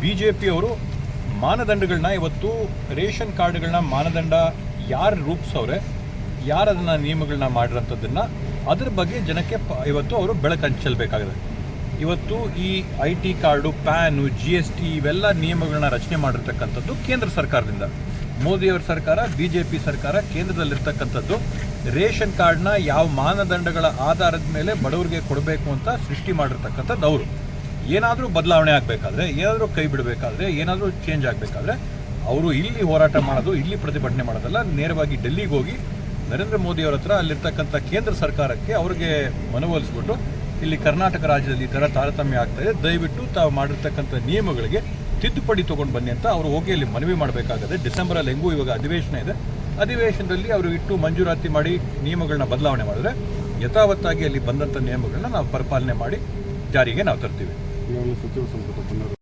B J ಪಿಯವರು ಮಾನದಂಡಗಳನ್ನ ಇವತ್ತು ರೇಷನ್ ಕಾರ್ಡ್ಗಳನ್ನ ಮಾನದಂಡ ಯಾರು ರೂಪಿಸೋರೆ ಯಾರು ಅದನ್ನು ನಿಯಮಗಳನ್ನ ಮಾಡಿರೋಂಥದ್ದನ್ನು ಅದ್ರ ಬಗ್ಗೆ ಜನಕ್ಕೆ ಇವತ್ತು ಅವರು ಬೆಳಕು ಹಂಚಲ್ಬೇಕಾಗಿದೆ. ಇವತ್ತು ಈ I T card, PAN, G S T ಇವೆಲ್ಲ ನಿಯಮಗಳನ್ನ ರಚನೆ ಮಾಡಿರ್ತಕ್ಕಂಥದ್ದು ಕೇಂದ್ರ ಸರ್ಕಾರದಿಂದ. ಮೋದಿಯವರ ಸರ್ಕಾರ ಬಿ ಜೆ ಪಿ ಸರ್ಕಾರ ಕೇಂದ್ರದಲ್ಲಿರ್ತಕ್ಕಂಥದ್ದು ರೇಷನ್ ಕಾರ್ಡ್ನ ಯಾವ ಮಾನದಂಡಗಳ ಆಧಾರದ ಮೇಲೆ ಬಡವರಿಗೆ ಕೊಡಬೇಕು ಅಂತ ಸೃಷ್ಟಿ ಮಾಡಿರ್ತಕ್ಕಂಥದ್ದು ಅವರು. ಏನಾದರೂ ಬದಲಾವಣೆ ಆಗಬೇಕಾದ್ರೆ, ಏನಾದರೂ ಕೈ ಬಿಡಬೇಕಾದ್ರೆ, ಏನಾದರೂ ಚೇಂಜ್ ಆಗಬೇಕಾದ್ರೆ, ಅವರು ಇಲ್ಲಿ ಹೋರಾಟ ಮಾಡೋದು, ಇಲ್ಲಿ ಪ್ರತಿಭಟನೆ ಮಾಡೋದಲ್ಲ, ನೇರವಾಗಿ ಡೆಲ್ಲಿಗೆ ಹೋಗಿ ನರೇಂದ್ರ ಮೋದಿ ಅವರ ಹತ್ರ ಅಲ್ಲಿರ್ತಕ್ಕಂಥ ಕೇಂದ್ರ ಸರ್ಕಾರಕ್ಕೆ ಅವ್ರಿಗೆ ಮನವೊಲಿಸ್ಬಿಟ್ಟು ಇಲ್ಲಿ ಕರ್ನಾಟಕ ರಾಜ್ಯದಲ್ಲಿ ಈ ಥರ ತಾರತಮ್ಯ ಆಗ್ತಾ ಇದೆ. ದಯವಿಟ್ಟು ತಾವು ಮಾಡಿರ್ತಕ್ಕಂಥ ನಿಯಮಗಳಿಗೆ ತಿದ್ದುಪಡಿ ತೊಗೊಂಡು ಬನ್ನಿ ಅಂತ ಅವರು ಹೋಗಿ ಅಲ್ಲಿ ಮನವಿ ಮಾಡಬೇಕಾಗತ್ತೆ ಡಿಸೆಂಬರಲ್ಲಿ ಹೆಂಗೂ ಇವಾಗ ಅಧಿವೇಶನ ಇದೆ. ಅಧಿವೇಶನದಲ್ಲಿ ಅವರು ಇಟ್ಟು ಮಂಜೂರಾತಿ ಮಾಡಿ ನಿಯಮಗಳನ್ನ ಬದಲಾವಣೆ ಮಾಡಿದ್ರೆ ಯಥಾವತ್ತಾಗಿ ಅಲ್ಲಿ ಬಂದಂಥ ನಿಯಮಗಳನ್ನ ನಾವು ಪರಿಪಾಲನೆ ಮಾಡಿ ಜಾರಿಗೆ ನಾವು ತರ್ತೀವಿ. 沖縄の卒業生のことこんなる